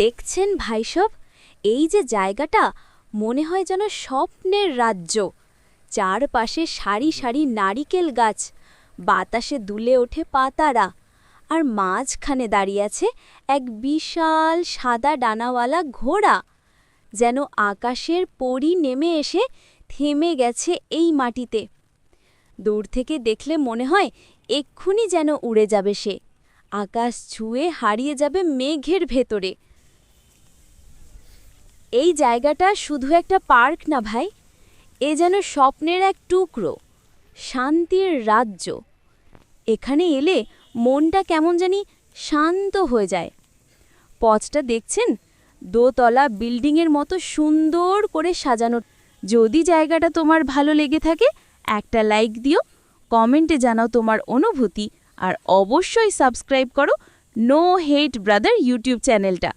দেখছেন ভাইসব? এই যে জায়গাটা মনে হয় যেন স্বপ্নের রাজ্য। চারপাশে সারি সারি নারিকেল গাছ, বাতাসে দুলে ওঠে পাতারা, আর মাঝখানে দাঁড়িয়ে আছে এক বিশাল সাদা ডানাওয়ালা ঘোড়া, যেন আকাশের পরি নেমে এসে থেমে গেছে এই মাটিতে। দূর থেকে দেখলে মনে হয় এক্ষুনি যেন উড়ে যাবে সে। আকাশ ছুঁয়ে হারিয়ে যাবে মেঘের ভেতরে। এই জায়গাটা শুধু একটা পার্ক না ভাই, এ যেন স্বপ্নের এক টুকরো, শান্তির রাজ্য। এখানে এলে মনটা কেমন জানি শান্ত হয়ে যায়। পথটা দেখছেন? দোতলা বিল্ডিংয়ের মতো সুন্দর করে সাজানো। যদি জায়গাটা তোমার ভালো লেগে থাকে, একটা লাইক দিও, কমেন্টে জানাও তোমার অনুভূতি, আর অবশ্যই সাবস্ক্রাইব করো নো হেট ব্রাদার ইউটিউব চ্যানেলটা।